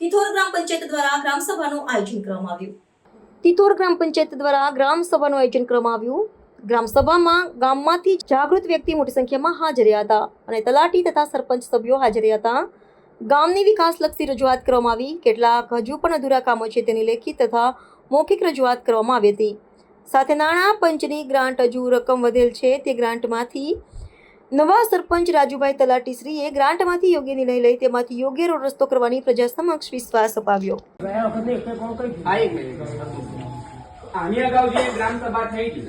તિથોર ગ્રામ પંચાયત દ્વારા ગ્રામ આયોજન કરવામાં આવ્યું. તિથોર ગામમાંથી જાગૃત વ્યક્તિ મોટી સંખ્યામાં હાજર હતા અને તલાટી તથા સરપંચ સભ્યો હાજર હતા. ગામની વિકાસલક્ષી રજૂઆત કરવામાં આવી. કેટલાક હજુ પણ અધૂરા કામો છે તેની લેખિત તથા મૌખિક રજૂઆત કરવામાં આવી હતી. સાથે નાણાં પંચની ગ્રાન્ટ હજુ રકમ વધેલ છે. તે ગ્રાન્ટમાંથી નવા સરપંચ રાજુભાઈ તલાટીશ્રીએ ગ્રાન્ટમાંથી યોગ્ય નિર્ણય લઈ તેમાંથી યોગ્ય રોડ રસ્તો કરવાની પ્રજા સમક્ષ વિશ્વાસ અપાવ્યો. આની અગાઉ જે ગ્રામ સભા થઈ હતી.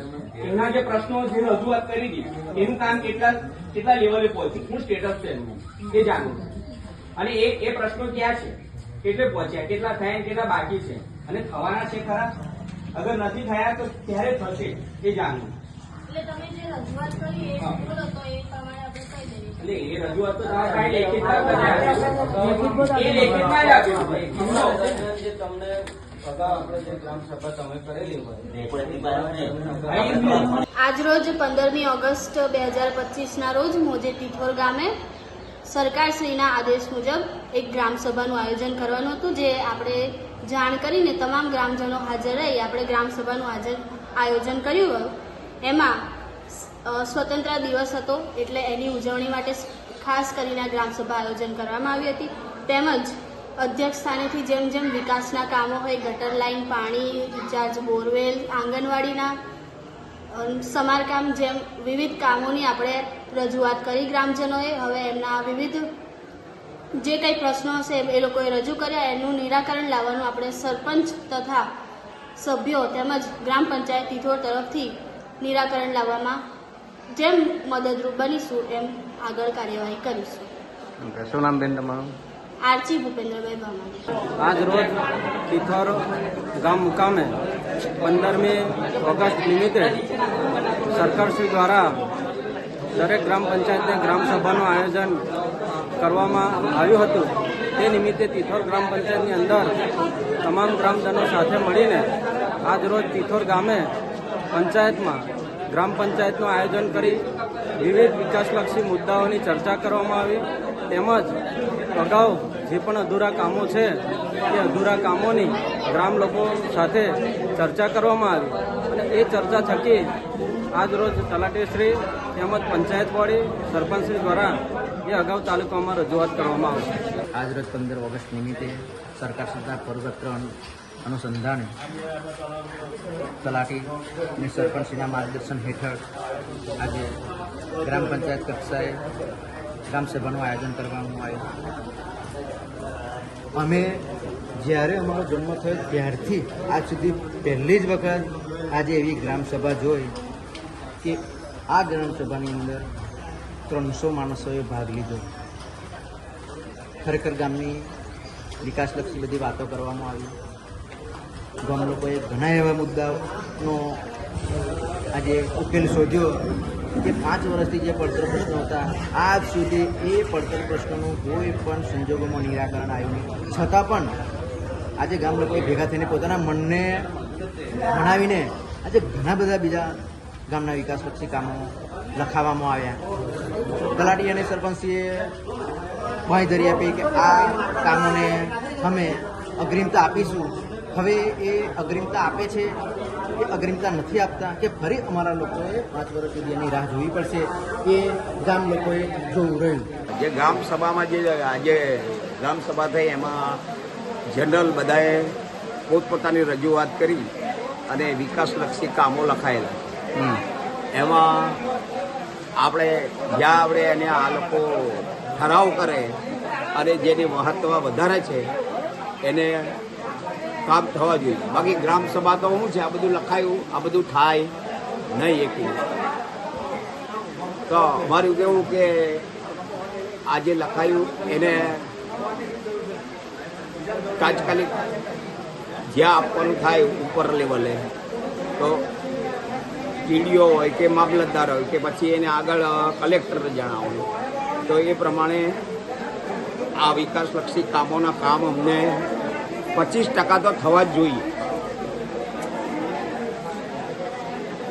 એના જે પ્રશ્નો જે રજૂઆત કરી હતી. એનું કામ કેટલા કેટલા લેવલે પહોંચ્યું? શું સ્ટેટસ છે એનું? એ જાણવું અને એ એ પ્રશ્નો ક્યાં છે? કેટલે પહોંચ્યા? કેટલા થયા કેટલા બાકી છે? અને થવાના છે ખરા? અગર નથી થયા તો ક્યારે થશે? એ જાણવું એટલે તમે જે રજૂઆત કરી એ ભૂલ હતો એ તમારે આપણે કહી દેવી એટલે એ રજૂઆત તો તમારે કાંઈ આપી. એ લેખિતમાં જ આપી દીધું. જે તમને અગાઉ આપણે જે ગ્રામ સભા તમે કરેલી હોય આજરોજ પંદરમી ઓગસ્ટ બે હજાર પચીસના રોજ મોજે તિથોર ગામે સરકારશ્રીના આદેશ મુજબ એક ગ્રામસભાનું આયોજન કરવાનું હતું જે આપણે જાણ કરીને તમામ ગ્રામજનો હાજર રહી આપણે ગ્રામસભાનું હાજર આયોજન કર્યું. એમાં સ્વતંત્ર દિવસ હતો એટલે એની ઉજવણી માટે ખાસ કરીને ગ્રામસભા આયોજન કરવામાં આવી હતી. તેમજ, અધ્યક્ષ સ્થાનેથી જેમ જેમ વિકાસના કામો હોય, ગટર લાઇન પાણી, રિચાર્જ, બોરવેલ, આંગણવાડીના સમારકામ જેમ વિવિધ કામોની આપણે રજૂઆત કરી ગ્રામજનોએ. હવે એમના વિવિધ જે કંઈ પ્રશ્નો હશે એ લોકોએ રજૂ કર્યા. એનું નિરાકરણ લાવવાનું આપણે સરપંચ તથા સભ્યો તેમજ ગ્રામ પંચાયત તિથોર તરફથી નિરાકરણ લાવવામાં જેમ મદદરૂપ બનીશું એમ આગળ કાર્યવાહી કરીશું. શું નામ બેન તમારું? આરચી ભૂપેન્દ્રભાઈ ભામાણી આજ રોજ તિથોર ગામ મુકામે પંદરમી ઓગસ્ટ નિમિત્તે સરકારશ્રી દ્વારા દરેક ગ્રામ પંચાયતને ગ્રામસભાનું આયોજન કરવામાં આવ્યું હતું. તે નિમિત્તે તિથોર ગ્રામ પંચાયતની અંદર તમામ ગ્રામજનો સાથે મળીને આજ રોજ તિથોર ગામે પંચાયતમાં ગ્રામ પંચાયતનું આયોજન કરી વિવિધ વિકાસલક્ષી મુદ્દાઓની ચર્ચા કરવામાં આવી. તેમજ અગાઉ જે પણ અધૂરા કામો છે તે અધૂરા કામોની ગ્રામ લોકો સાથે ચર્ચા કરવામાં આવી. અને એ ચર્ચા થકી આજરોજ તલાટીશ્રી તેમજ પંચાયત બોડી સરપંચશ્રી દ્વારા એ અગાઉ તાલુકામાં રજૂઆત કરવામાં આવશે. આજરોજ પંદર ઓગસ્ટ નિમિત્તે સરકાર સરકાર પરપત્ર અનુસંધાને તલાટી અને સરપંચના માર્ગદર્શન હેઠળ આજે ગ્રામ પંચાયત કક્ષાએ ગ્રામસભાનું આયોજન કરવામાં આવ્યું. અમે જ્યારે અમારો જન્મ થયો ત્યારથી આજ સુધી પહેલી જ વખત આજે એવી ગ્રામસભા જોઈ કે આ ગ્રામસભાની અંદર ત્રણસો માણસોએ ભાગ લીધો. ખરેખર ગામની વિકાસલક્ષી બધી વાતો કરવામાં આવી. ગામ લોકોએ ઘણા એવા મુદ્દાનો આજે ઉકેલ શોધ્યો કે પાંચ વર્ષથી જે પડતર પ્રશ્નો હતા, આજ સુધી એ પડતર પ્રશ્નોનું કોઈ પણ સંજોગોમાં નિરાકરણ આવ્યું નહીં. છતાં પણ આજે ગામ લોકોએ ભેગા થઈને પોતાના મનને ભણાવીને આજે ઘણા બધા બીજા ગામના વિકાસલક્ષી કામો લખાવવામાં આવ્યા. તલાટી અને સરપંચીએ માહિતી આપી કે આ કામોને અમે અગ્રિમતા આપીશું. હવે એ અગ્રિમતા આપે છે? એ અગ્રિમતા નથી આપતા કે ફરી અમારા લોકોએ પાંચ વર્ષ સુધી એની રાહ જોવી પડશે એ ગામ લોકોએ જોવું રહ્યું? જે ગામ સભામાં જે આજે ગ્રામ સભા થઈ એમાં જનરલ બધાએ પોતપોતાની રજૂઆત કરી અને વિકાસલક્ષી કામો લખાયેલા. એમાં આપણે જ્યાં આપણે એને આ લોકો ઠરાવ કરે અને જેની મહત્વ વધારે છે એને કામ થવા જોઈએ. બાકી ગ્રામ સભા તો શું છે, આ બધું લખાયું, આ બધું થાય નહીં એકલું તો મારું કેવું કે આજે લખાયું, એને તાત્કાલિક જ્યાં આપવાનું થાય ઉપર લેવલે. તો ટીડીઓ હોય કે મામલતદાર હોય કે પછી એને આગળ કલેક્ટર જણાવવાનું. તો એ પ્રમાણે આ વિકાસલક્ષી કામોના કામ અમને પચીસ ટકા તો થવા જ જોઈએ.